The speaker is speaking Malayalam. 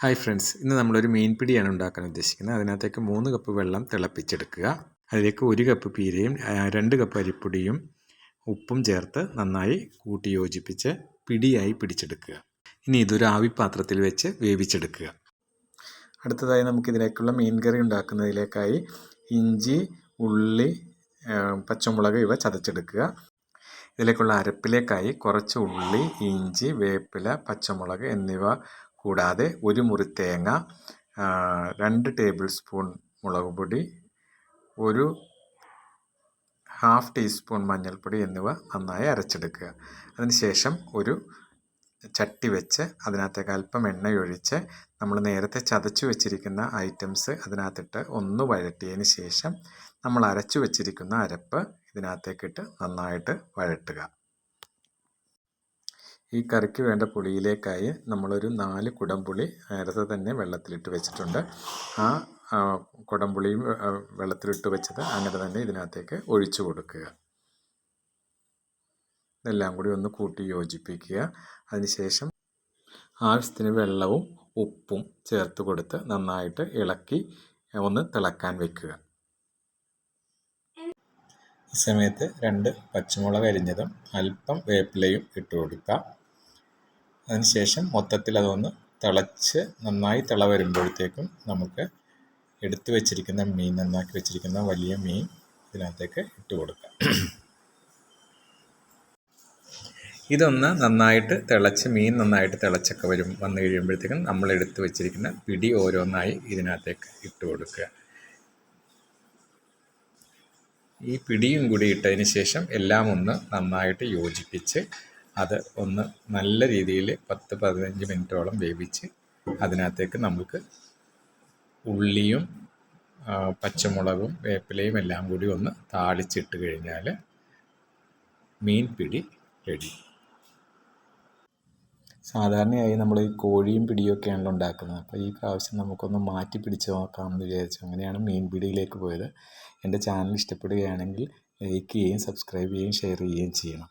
ഹായ് ഫ്രണ്ട്സ് ഇന്ന് നമ്മളൊരു മീൻ പിടിയാണ് ഉണ്ടാക്കാൻ ഉദ്ദേശിക്കുന്നത്. അതിനകത്തേക്ക് മൂന്ന് കപ്പ് വെള്ളം തിളപ്പിച്ചെടുക്കുക. അതിലേക്ക് ഒരു കപ്പ് പീരയും രണ്ട് കപ്പ് അരിപ്പൊടിയും ഉപ്പും ചേർത്ത് നന്നായി കൂട്ടി യോജിപ്പിച്ച് പിടിയായി പിടിച്ചെടുക്കുക. ഇനി ഇതൊരു ആവിപ്പാത്രത്തിൽ വെച്ച് വേവിച്ചെടുക്കുക. അടുത്തതായി നമുക്കിതിലേക്കുള്ള മീൻ കറി ഉണ്ടാക്കുന്നതിലേക്കായി ഇഞ്ചി ഉള്ളി പച്ചമുളക് ഇവ ചതച്ചെടുക്കുക. ഇതിലേക്കുള്ള അരപ്പിലേക്കായി കുറച്ച് ഉള്ളി ഇഞ്ചി വേപ്പില പച്ചമുളക് എന്നിവ കൂടാതെ ഒരു മുറി തേങ്ങ രണ്ട് ടേബിൾ സ്പൂൺ മുളക് പൊടി ഒരു ഹാഫ് ടീസ്പൂൺ മഞ്ഞൾപ്പൊടി എന്നിവ നന്നായി അരച്ചെടുക്കുക. അതിനുശേഷം ഒരു ചട്ടി വെച്ച് അതിനകത്തേക്ക് അല്പം എണ്ണയൊഴിച്ച് നമ്മൾ നേരത്തെ ചതച്ചു വെച്ചിരിക്കുന്ന ഐറ്റംസ് അതിനകത്തിട്ട് ഒന്ന് വഴറ്റിയതിന് ശേഷം നമ്മൾ അരച്ചു വെച്ചിരിക്കുന്ന അരപ്പ് ഇതിനകത്തേക്കിട്ട് നന്നായിട്ട് വഴട്ടുക. ഈ കറിക്ക് വേണ്ട പുളിയിലേക്കായി നമ്മളൊരു നാല് കുടംപുളി നേരത്തെ തന്നെ വെള്ളത്തിലിട്ട് വെച്ചിട്ടുണ്ട്. ആ കുടംപുളിയും വെള്ളത്തിലിട്ട് വെച്ചത് അങ്ങനെ തന്നെ ഇതിനകത്തേക്ക് ഒഴിച്ചു കൊടുക്കുക. ഇതെല്ലാം കൂടി ഒന്ന് കൂട്ടി യോജിപ്പിക്കുക. അതിനുശേഷം ആവശ്യത്തിന് വെള്ളവും ഉപ്പും ചേർത്ത് കൊടുത്ത് നന്നായിട്ട് ഇളക്കി ഒന്ന് തിളക്കാൻ വെക്കുക. ഈ സമയത്ത് രണ്ട് പച്ചമുളക് അരിഞ്ഞതും അല്പം വേപ്പിലയും ഇട്ട് കൊടുക്കാം. അതിനുശേഷം മൊത്തത്തിൽ അതൊന്ന് തിളച്ച് നന്നായി തിള വരുമ്പോഴത്തേക്കും നമുക്ക് എടുത്തു വെച്ചിരിക്കുന്ന മീൻ നന്നാക്കി വെച്ചിരിക്കുന്ന വലിയ മീൻ ഇതിനകത്തേക്ക് ഇട്ട് കൊടുക്കാം. ഇതൊന്ന് നന്നായിട്ട് തിളച്ച് മീൻ നന്നായിട്ട് തിളച്ചൊക്കെ വരും വന്നു കഴിയുമ്പോഴത്തേക്കും നമ്മൾ എടുത്തു വെച്ചിരിക്കുന്ന പിടി ഓരോന്നായി ഇതിനകത്തേക്ക് ഇട്ട് കൊടുക്കുക. ഈ പിടിയും കൂടി ഇട്ടതിന് ശേഷം എല്ലാം ഒന്ന് നന്നായിട്ട് യോജിപ്പിച്ച് അത് ഒന്ന് നല്ല രീതിയിൽ പത്ത് പതിനഞ്ച് മിനിറ്റോളം വേവിച്ച് അതിനകത്തേക്ക് നമുക്ക് ഉള്ളിയും പച്ചമുളകും വേപ്പിലയും എല്ലാം കൂടി ഒന്ന് താളിച്ചിട്ട് കഴിഞ്ഞാൽ മീൻ പിടി റെഡി. സാധാരണയായി നമ്മൾ ഈ കോഴിയും പിടിയൊക്കെയാണല്ലോ ഉണ്ടാക്കുന്നത്. അപ്പോൾ ഈ പ്രാവശ്യം നമുക്കൊന്ന് മാറ്റി പിടിച്ച് നോക്കാമെന്ന് വിചാരിച്ചു. അങ്ങനെയാണ് മീൻ പിടിയിലേക്ക് പോയത്. എന്റെ ചാനൽ ഇഷ്ടപ്പെടുകയാണെങ്കിൽ ലൈക്ക് ചെയ്യുകയും സബ്സ്ക്രൈബ് ചെയ്യുകയും ഷെയർ ചെയ്യുകയും ചെയ്യണം.